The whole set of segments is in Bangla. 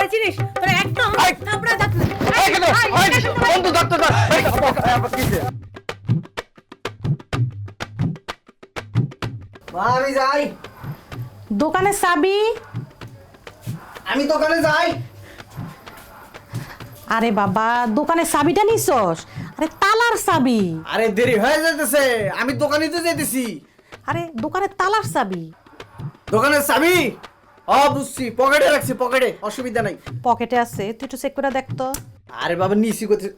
আমার চিনিস তোরা একদম এই! থাপড়া দাঁত এই, কেন? ওই, বন্ধু, ধর, ধর, ধর। এই, আবার কিসে? মা আমি যাই। দোকানের চাবি? আমি দোকানে যাই। আরে বাবা দোকানে চাবিটা নিছস? আরে তালার চাবি। আরে দেরি হয়ে যাইতেছে আমি দোকানে তো যেতেছি আরে দোকানে তালার চাবি। দোকানের চাবি? ও বুঝছি পকেটে রাখছি পকেটে অসুবিধা নাই। পকেটে আছে তুই একটু চেক করে দেখ তো। আরে বাবা নিছি করতে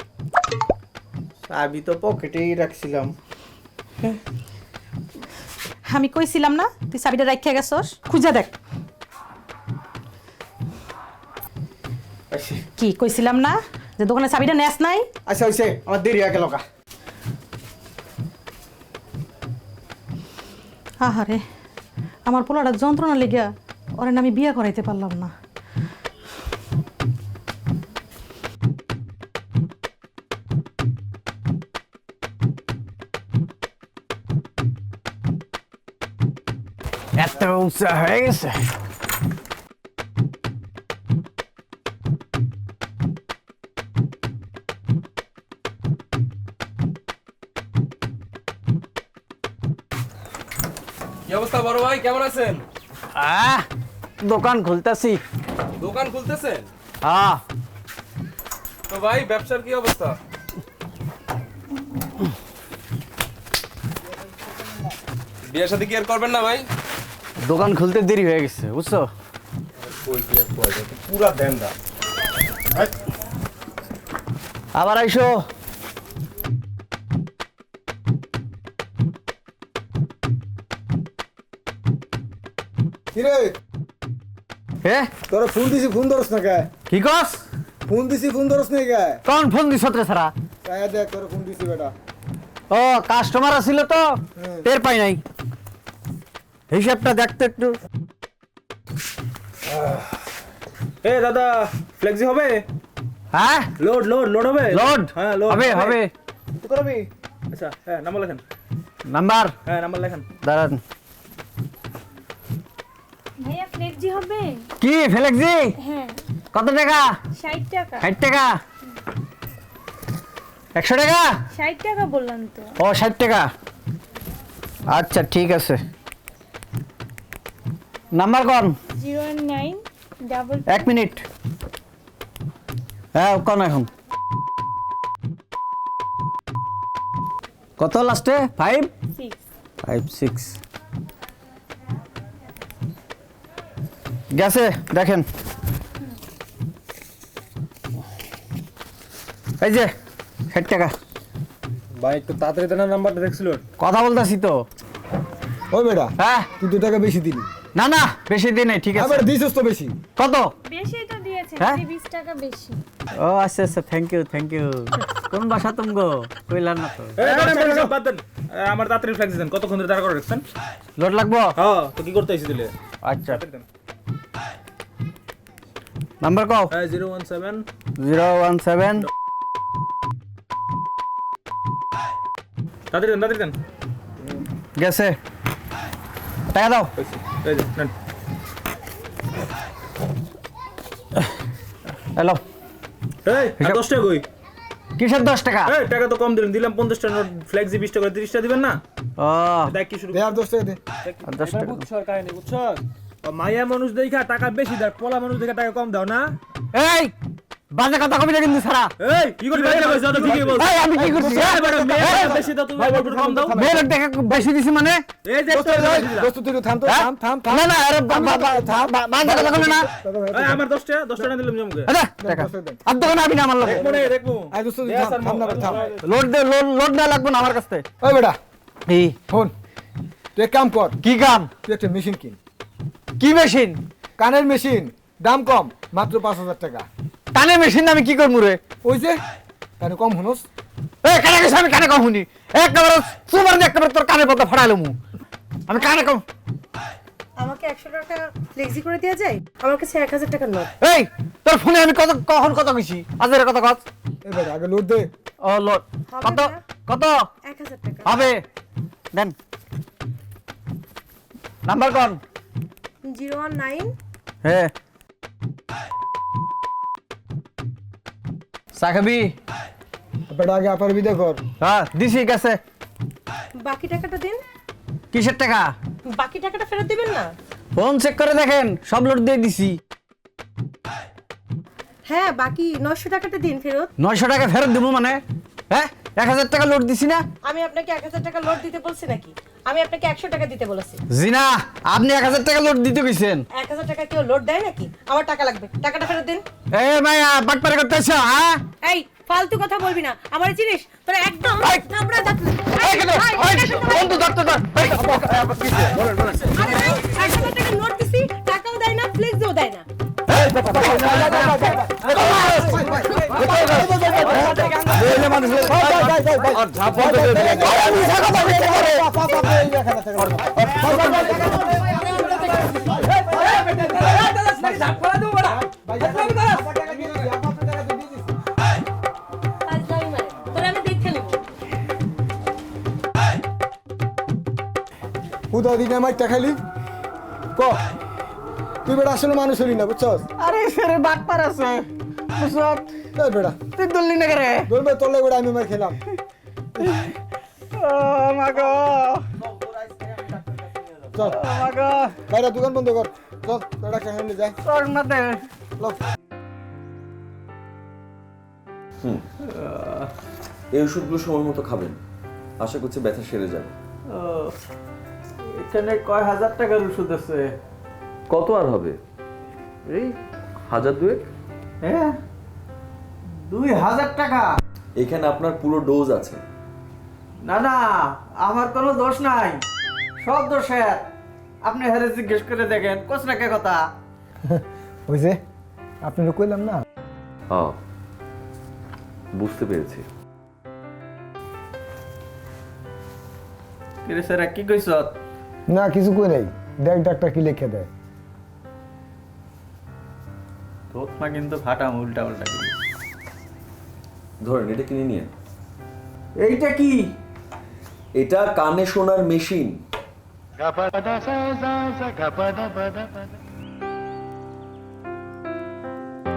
চাবি তো পকেটেই রাখছিলাম। আমি কইছিলাম না তুই চাবিটা রাখিয়া গেছস খুঁজে দেখ। আচ্ছা। কি কইছিলাম না যে দোকানের চাবিটা নেস নাই? আচ্ছা হইছে আমার দেরি হয়ে গেল কা আহারে আমার পোলাটা যন্ত্রণা লেগা ওরে না আমি বিয়ে করাইতে পারলাম না। এত উৎসাহ হয়ে গেছে। কি অবস্থা বড় ভাই? কেমন আছেন? আহ দোকান খুলতেছি। দোকান খুলতেছেন? হ্যাঁ। তো ভাই ব্যবসার কি অবস্থা? বিয়ের সাথে কি আর করবেন না ভাই? দোকান খুলতে দেরি হয়ে গেছে বুঝছ? পুরা দেন আবার আইসো। কিরে? হে তোরা ফোন দিছি ফোন ধরস না কে? কি কস? ফোন দিছি ফোন ধরস না কে? কোন ফোন দিছ রে সারা কায়া দেখ তোরা ফোন দিছি বেটা। ও কাস্টমার আসিল তো? টের পাই নাই। হিসাবটা দেখতে একটু। এ দাদা ফ্লেক্সি হবে? হ্যাঁ? লোড লোড লোড হবে? লোড হ্যাঁ লোড হবে হবে। তুই করবি? আচ্ছা হ্যাঁ নাম্বার লেখেন। নাম্বার হ্যাঁ নাম্বার লেখেন। দাঁড়ান। ফ্লেক্সি হবে? কি ফেলেক্সি? হ্যাঁ। কত টাকা? ষাট টাকা। ষাট টাকা? একশো টাকা? ষাট টাকা বললাম তো। ও ষাট টাকা। আচ্ছা ঠিক আছে। নাম্বার কোন? জিরো ওয়ান নাইন ডাবল এক মিনিট। হ্যাঁ কোন এখন? কত লাস্টে? ফাইভ? Five six. গেছে দেখেন। এই যে ষাট টাকা। ভাই একটু তাড়াতাড়ি দেন নাম্বারটা দেখছিল? কথা বলতেছি তো। ওই বেটা হ্যাঁ। তুই দু টাকা বেশি দিলি। না না বেশি দিন নেই ঠিক আছে। আবার দিছিস তো বেশি। কত? বেশি তো দিয়েছেন হ্যাঁ? এই বিশ টাকা বেশি। ও আচ্ছা আচ্ছা থ্যাংক ইউ থ্যাংক ইউ কোন বাসা তুমি গো? কইলাম না তো। বাদ দেন। এ, আমার তাড়াতাড়ি ফ্লেক্সি দেন কতক্ষণ ধরে দাঁড়া করে রাখছেন? লোড লাগবো? হ্যাঁ তো কি করতে আইছি দিলে? আচ্ছা। নাম্বার কও zero one seven zero one seven তাড়াতাড়ি দেন তাড়াতাড়ি দেন গেছে টাকা দাও। হ্যালো এই দশ টাকা কই? কিসের দশ টাকা? এই টাকা তো কম দিলেন দিলাম পঞ্চাশ টাকা নোট ফ্লেক্সি বিশ টাকা তিরিশ টাকা দিবেন না? ও। দেখ কি শুরু দে আর দশ টাকা দে। আর দশ টাকা। দাও। বুঝছর কাহিনী বুঝছর ও মায়া মানুষ দেখা টাকা বেশি দেয় পোলা মানুষ দেখা টাকা কম দাও না। এই বাজে কথা কবি না কিন্তু সারা। এই কি করবি ঠিকই বল এই আমি কি করছি এই মেয়ে বেশি দাও তুমি কম দাও। মেয়ের টাকা বেশি দিছি মানে। এই যে দোস্ত তুই থাম তো হ্যাঁ? থাম থাম থাম। না না আরে বা- বা- বা- থা- বা- বাজে কথা কবি না। এই আমার 10 টাকা 10 টাকা দিলাম জমকে। আরে টাকা আর দোকানে আবি না আমার মনে দেখব। আয় দোস্ত তুই থাম থাম না থাম। লোড দে লোড লোড না লাগবে না আমার কাছে ওই বেটা এই। ফোন তুই কাম কর। কি কাম? তুই একটা মেশিন কিন। কি মেশিন? কানের মেশিন দাম কম মাত্র পাঁচ হাজার টাকা। কানে মেশিন আমি কি করব রে? ওই যে কানে কম হনস এই কানে গেছে আমি কানে কম শুনি। একবারে সুপার একবারে তোর কানে পর্দা ফাড়াইলো মু আমি কানে কম আমাকে একশো টাকা ফ্লেক্সি করে দেওয়া যায়? আমার কাছে এক হাজার টাকার নোট এই তোর ফোনে আমি কত কখন কত কইছি আজের কত কত এই বেটা আগে লোড দে। ও লোড কত কত? এক হাজার টাকা। হবে। দেন। নাম্বার কোন। Zero one nine. হ্যাঁ। চা খাবি? বেটা আগে আপার বিদে কর। হ্যাঁ দিছি গেছে বাকি টাকাটা দিন। কিসের টাকা? বাকি টাকাটা ফেরত দিবেন না? ফোন চেক করে দেখেন সব লোড দিয়ে দিছি। হ্যাঁ বাকি নশো টাকাটা দিন ফেরত। নয়শো টাকা ফেরত দেবো মানে? হ্যাঁ? এক হাজার টাকা লোড দিছি না আমি আপনাকে এক হাজার টাকা লোড দিতে বলছি নাকি আমি আপনাকে একশো টাকা দিতে বলেছি জিনা আপনি এক হাজার টাকা লোড দিতে কইছেন এক হাজার টাকা কেউ লোড দেয় নাকি আমার টাকা লাগবে টাকাটা ফেরত দিন এ মায়া বাটপারে করতেছ হ্যাঁ এই ফালতু কথা বলবি না আমার জিনিস তোরা একদম আমরা যাচ্ছি বন্ধু ধর তো ধর। এই, আরে এক হাজার টাকা নোট দিছি টাকাও দেয় না ফ্লেক্সও দেয় না নেব দিনে মাইটা খাইলি ক তুই বেটা আসলে মানুষ হলি না বুঝছস আরে সেরে বাটপার আছে বুঝছত বেটা তুই দল্লি না করে ধরবে তোর বেটা আমি মার খেলাম বাইরে দোকান বন্ধ কর। চল এই ওষুধগুলো সময় মতো খাবেন। আশা করছি ব্যথা সেরে যাবে। এখানে কয় হাজার টাকার ওষুধ আছে? কত আর হবে? এই হাজার দুয়েক? হ্যাঁ। দুই হাজার টাকা। এখানে আপনার পুরো ডোজ আছে। না না আমার কোনো দোষ নাই। সব দোষের আপনি হেরে জিজ্ঞেস করে দেখেন কোচ না কে কথা? ওই যে আপনি কইলাম না? হ্যাঁ বুঝতে পেরেছি। কিরে স্যার কি কইছ? না কিছু কই নাই। দেখ ডাক্তার কি লিখে দেয়। তোর মা কিন্তু ফাটাম উল্টা উল্টা ধরেন এটা কিনে নিয়ে এইটা কি? এটা কানে শোনার মেশিন।